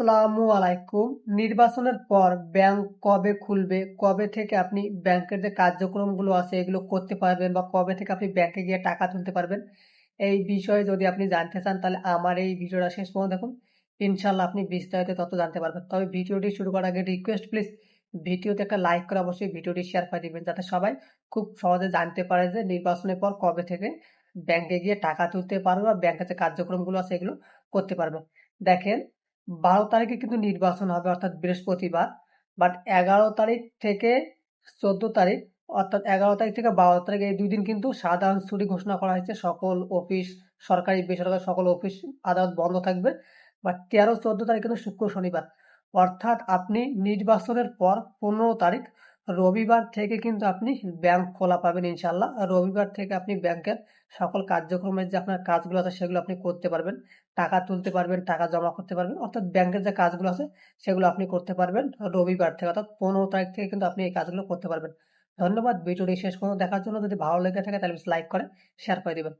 আসসালামু আলাইকুম। নির্বাচনের পর ব্যাংক কবে খুলবে, কবে থেকে আপনি ব্যাংকের যে কার্যক্রমগুলো আছে এগুলো করতে পারবেন বা কবে থেকে আপনি ব্যাংকে গিয়ে টাকা তুলতে পারবেন, এই বিষয়ে যদি আপনি জানতে চান তাহলে আমার এই ভিডিওটা শেষ পর্যন্ত দেখুন। ইনশাল্লাহ আপনি বিস্তারিত তত জানতে পারবেন। তবে ভিডিওটি শুরু করার আগে রিকোয়েস্ট প্লিজ ভিডিওতে একটা লাইক করে অবশ্যই ভিডিওটি শেয়ার করে দিবেন যাতে সবাই খুব সহজে জানতে পারে যে নির্বাচনের পর কবে থেকে ব্যাংকে গিয়ে টাকা তুলতে পারবে বা ব্যাংকের যে কার্যক্রমগুলো আছে এগুলো করতে পারবে। দেখেন বারো তারিখে কিন্তু নির্বাচন হবে, অর্থাৎ বৃহস্পতিবার। বাট এগারো তারিখ থেকে চোদ্দ তারিখ, অর্থাৎ এগারো তারিখ থেকে বারো তারিখ এই দুই দিন কিন্তু সাধারণ ছুটি ঘোষণা করা হয়েছে। সকল অফিস, সরকারি, বেসরকারি সকল অফিস আদালত বন্ধ থাকবে। বা তেরো, চোদ্দ তারিখ কিন্তু শুক্র, শনিবার। অর্থাৎ আপনি নির্বাচনের পর পনেরো তারিখ রবিবার থেকে কিন্তু আপনি ব্যাংক খোলা পাবেন ইনশাল্লাহ রবিবার থেকে আপনি ব্যাংকের সকল কার্যক্রমের যে আপনার কাজগুলো আছে, সেগুলো আপনি করতে পারবেন। টাকা তুলতে পারবেন, টাকা জমা করতে পারবেন। অর্থাৎ ব্যাংকের যে কাজগুলো আছে, সেগুলো আপনি করতে পারবেন রবিবার থেকে। অর্থাৎ পনেরো তারিখ থেকে কিন্তু আপনি এই কাজগুলো করতে পারবেন। ধন্যবাদ। ভিডিওটি শেষ পর্যন্ত দেখার জন্য যদি ভালো লেগে থাকে, তাহলে লাইক করে শেয়ার করে দেবেন।